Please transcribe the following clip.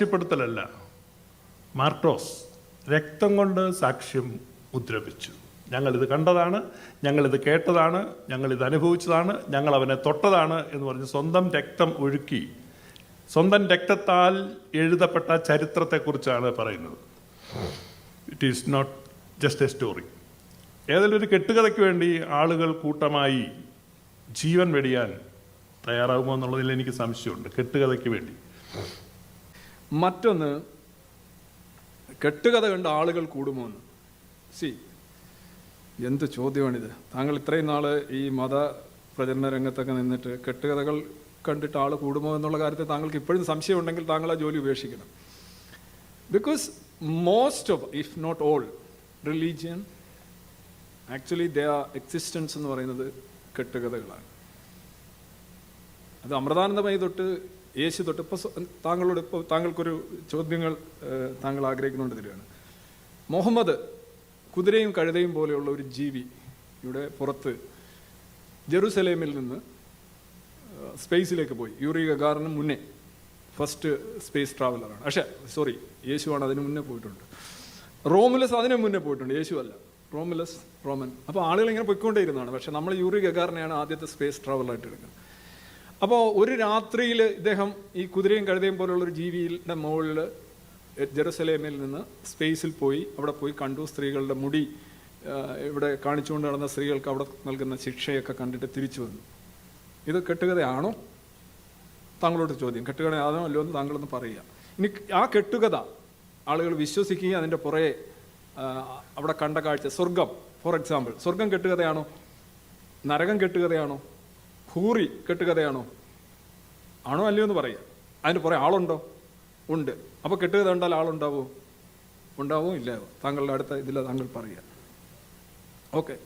സാക്ഷ്യപ്പെടുത്തലല്ല. മാർട്ടോസ് രക്തം കൊണ്ട് സാക്ഷ്യം മുദ്രപിച്ചു. ഞങ്ങളിത് കണ്ടതാണ് ഞങ്ങളിത് കേട്ടതാണ് ഞങ്ങളിത് അനുഭവിച്ചതാണ് ഞങ്ങൾ അവനെ തൊട്ടതാണ് എന്ന് പറഞ്ഞ് സ്വന്തം രക്തം ഒഴുക്കി സ്വന്തം രക്തത്താൽ എഴുതപ്പെട്ട ചരിത്രത്തെക്കുറിച്ചാണ് പറയുന്നത്. It is not just a story ഏതെങ്കിലും ഒരു കെട്ടുകഥയ്ക്ക് വേണ്ടി ആളുകൾ കൂട്ടമായി ജീവൻ വെടിയാൻ തയ്യാറാകുമോ എന്നുള്ളതിൽ എനിക്ക് സംശയമുണ്ട്. കെട്ടുകഥയ്ക്ക് വേണ്ടി. മറ്റൊന്ന് കെട്ടുകഥ കണ്ട ആളുകൾ കൂടുമോ എന്ന്. സി എന്ത് ചോദ്യമാണിത്? താങ്കൾ ഇത്രയും നാൾ ഈ മത പ്രചരണ രംഗത്തൊക്കെ നിന്നിട്ട് കെട്ടുകഥകൾ കണ്ടിട്ട് ആൾ കൂടുമോ എന്നുള്ള കാര്യത്തിൽ താങ്കൾക്ക് ഇപ്പോഴും സംശയമുണ്ടെങ്കിൽ താങ്കൾ ആ ജോലി ഉപേക്ഷിക്കണം. Because most of if not all religion actually the existence എന്ന് പറയുന്നത് കെട്ടുകഥകളാണ്. അത് അമൃതാനന്ദമായി തൊട്ട് യേശു തൊട്ട് ഇപ്പോൾ താങ്കളോട് ഇപ്പോൾ താങ്കൾക്കൊരു ചോദ്യങ്ങൾ താങ്കൾ ആഗ്രഹിക്കുന്നുണ്ട് തരികയാണ് മുഹമ്മദ് കുതിരയും കഴുതയും പോലെയുള്ള ഒരു ജീവി ഇവിടെ പുറത്ത് ജെറുസലേമിൽ നിന്ന് സ്പേസിലേക്ക് പോയി. യൂറി ഗഗാറിന് മുന്നേ. ഫസ്റ്റ് സ്പേസ് ട്രാവലറാണ്. പക്ഷേ സോറി യേശുവാണ് അതിന് മുന്നേ പോയിട്ടുണ്ട്. റോമുലസ് അതിന് മുന്നേ പോയിട്ടുണ്ട്. യേശു അല്ല. Romulus Roman. അപ്പോൾ ആളുകൾ ഇങ്ങനെ പോയിക്കൊണ്ടേയിരുന്നതാണ്. പക്ഷേ നമ്മൾ യൂറി ഗഗാറിനെയാണ് ആദ്യത്തെ സ്പേസ് ട്രാവലറായിട്ട് എടുക്കുന്നത്. അപ്പോൾ ഒരു രാത്രിയിൽ ഇദ്ദേഹം ഈ കുതിരയും കഴുതയും പോലുള്ള ഒരു ജീവിയുടെ മുകളിൽ ജെറുസലേമിൽ നിന്ന് സ്പേസിൽ പോയി അവിടെ പോയി കണ്ടു. സ്ത്രീകളുടെ മുടി ഇവിടെ കാണിച്ചുകൊണ്ട് നടന്ന സ്ത്രീകൾക്ക് അവിടെ നൽകുന്ന ശിക്ഷയൊക്കെ കണ്ടിട്ട് തിരിച്ചു വന്നു. ഇത് കെട്ടുകഥയാണോ? താങ്കളോട് ചോദ്യം. കെട്ടുകഥയാണോ അല്ലോ എന്ന് താങ്കളൊന്ന് പറയുക. ഇനി ആ കെട്ടുകഥ ആളുകൾ വിശ്വസിക്കുകയും അതിന്റെ പുറകെ അവിടെ കണ്ട കാഴ്ച സ്വർഗം ഫോർ എക്സാമ്പിൾ. സ്വർഗം കെട്ടുകഥയാണോ? നരകം കെട്ടുകഥയാണോ? ഹൂറി കെട്ടുകഥയാണോ? ആണോ അല്ലയോ എന്ന് പറയുക അതിന് പുറേ ആളുണ്ടോ? ഉണ്ട്. അപ്പോൾ കെട്ടുകഥ കണ്ടാൽ ആളുണ്ടാവോ? ഉണ്ടാവോ ഇല്ലയോ? താങ്കളുടെ അടുത്ത ഇതിൽ താങ്കൾ പറയുക. ഓക്കെ.